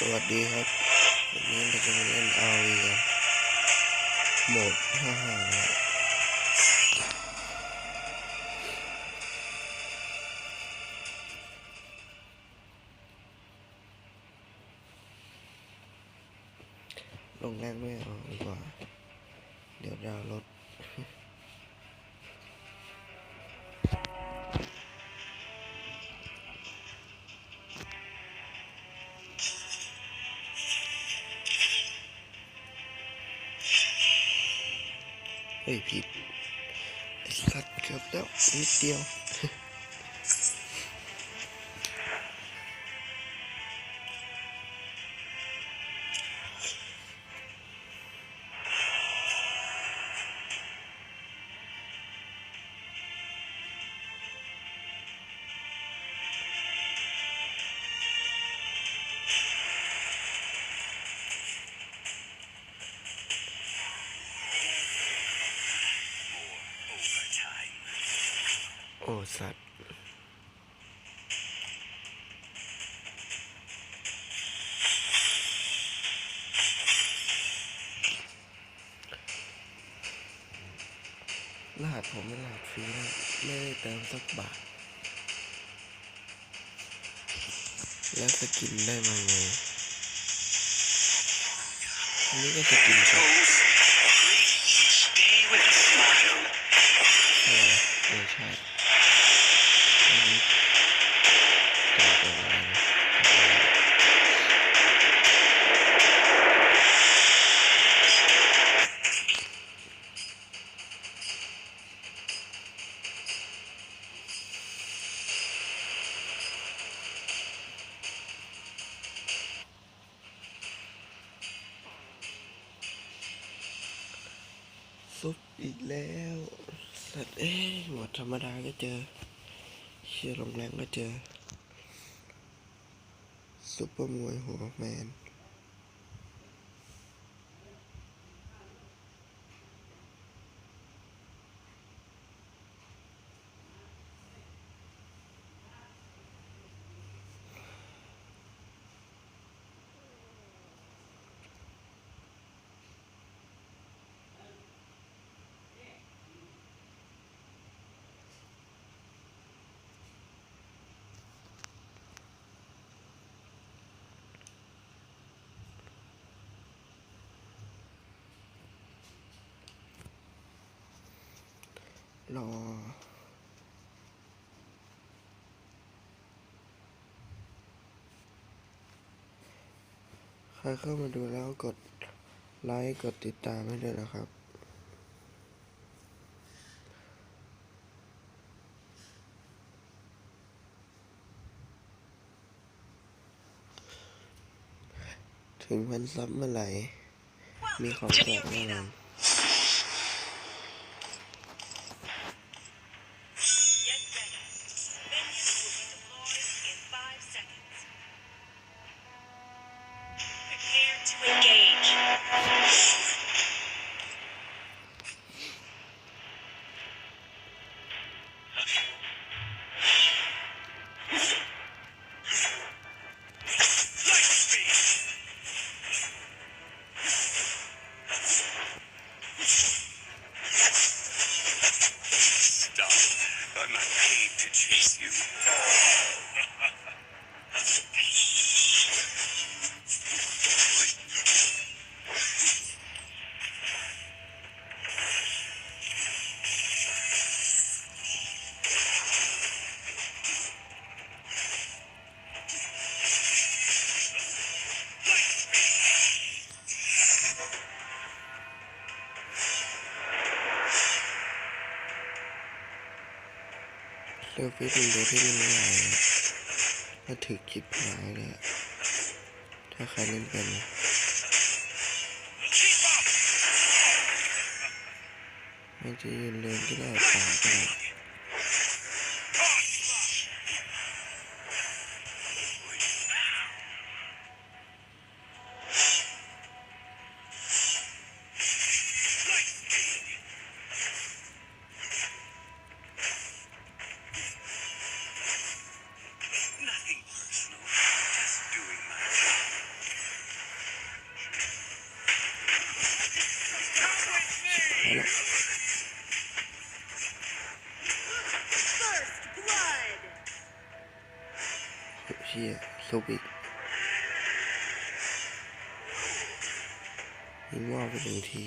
สวัสดีครับวันนี้เราจะมาเล่นอาวีกันโหมด55นะครับลงแรงไม่เอาดีกว่า เดี๋ยวดาวรถ เฮ้ยผิดสัตว์เกือบแล้วนิดเดียว รหัสผมเป็นรหัสฟรีนะไม่ได้เติมสักบาท แล้วสกินได้มาไงอันนี้ก็สกินครับ ซุปอีกแล้วสัตว์เอ้หมดธรรมดาก็เจอ เชียร์ลงแรงก็เจอซุปเปอร์มวยหัวแมน รอ ใครเข้ามาดูแล้วกดไลค์ กดติดตามให้ด้วยนะครับ ถึงพันซับเมื่อไหร่ มีของแจกแน่นอน เลือกฟิตเป็นตัวที่มันง่ายนะถ้าถือคิดหายเลยถ้าใครเล่นเป็นนะ Keep up. มันจะยืนเดินก็ได้ป่าก็ได้ ชี่ยซุปอีกยิงว่าไปหนึ่งที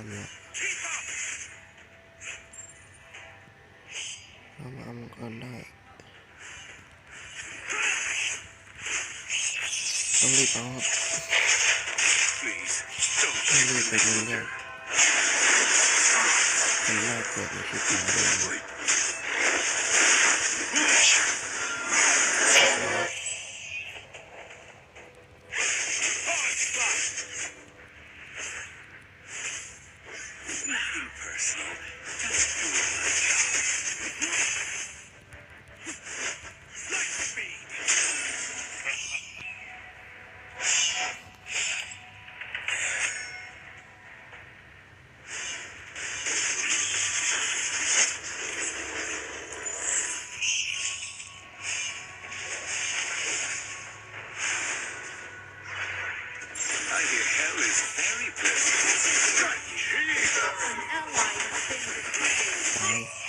านเนี่ยเรามาเอามังกรได้ต้องรีบเอาครับต้องรีบไปเรื่อยๆมันน่าเกิดในคลิปหน้าด้วย Bye.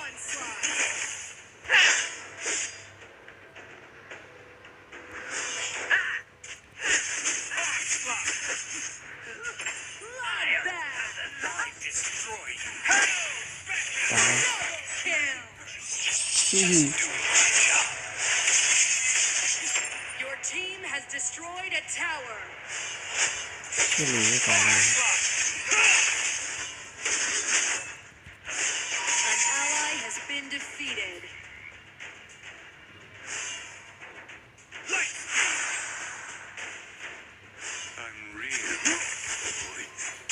Onslaught. おい!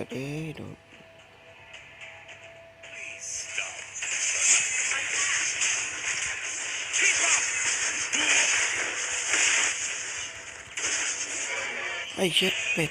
that I don't I hate pet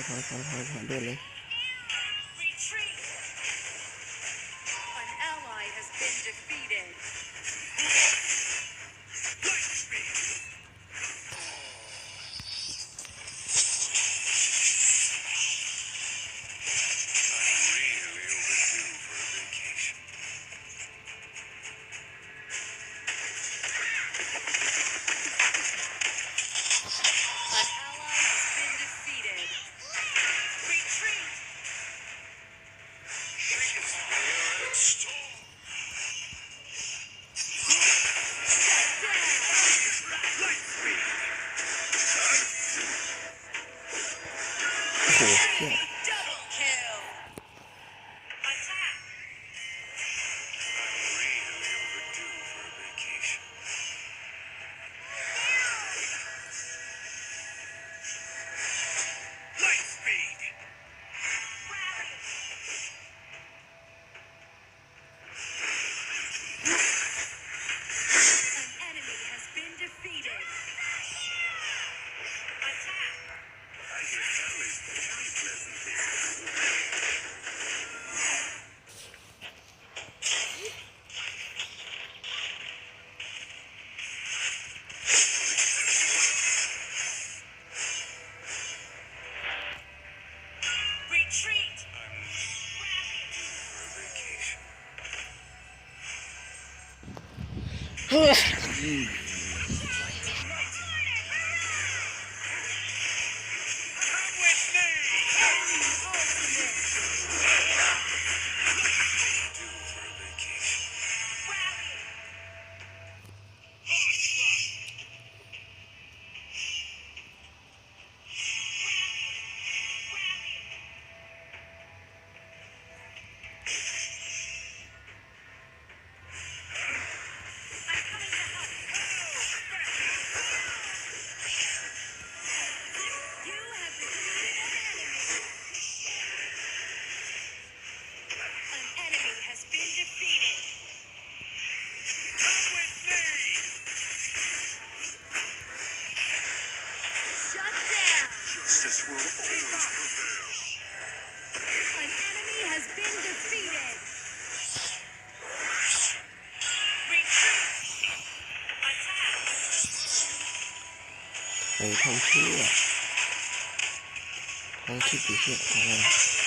อบถอยถอยถอยถอยถอยเดินเลย โอ้ Ugh. ไปทำเพื่อทั้งคิดดีเชี่ยอะไ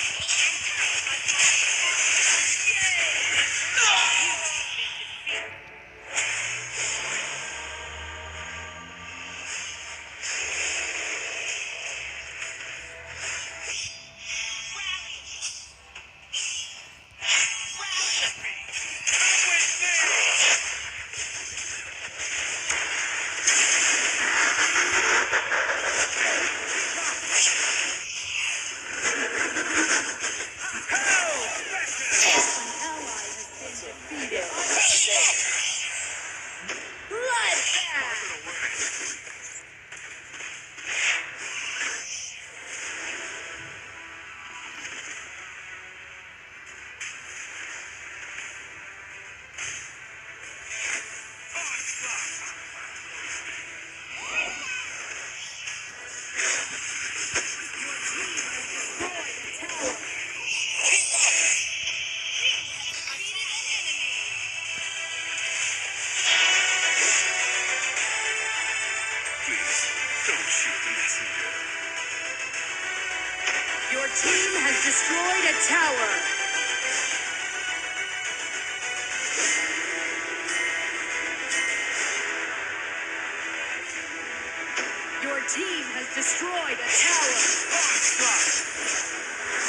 team has destroyed a tower. Onslaught.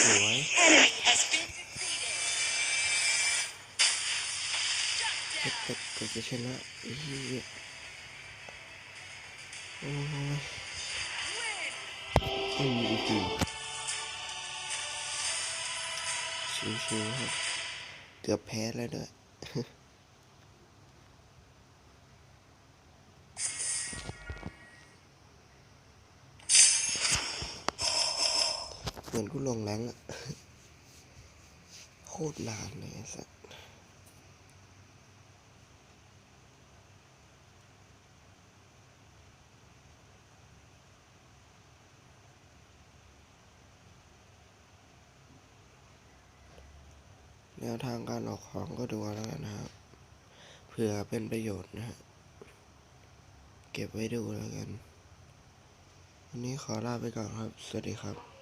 สวย Enemy has been defeated. Shut ก็ down. ก็จะชนะไอ้เหี้ยโอ้ย Win. ไม่มีจริงชิวๆครับเกือบแพ้แล้วด้วย เหมือนกูลงแรงอะโคตรนานเลยสัสแนวทางการออกของก็ดูแล้วกันนะครับ เผื่อเป็นประโยชน์นะฮะ เก็บไว้ดูแล้วกัน วันนี้ขอลาไปก่อนครับ สวัสดีครับ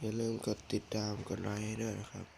อย่าลืมกดติดตามกดไลค์ให้ด้วยนะครับ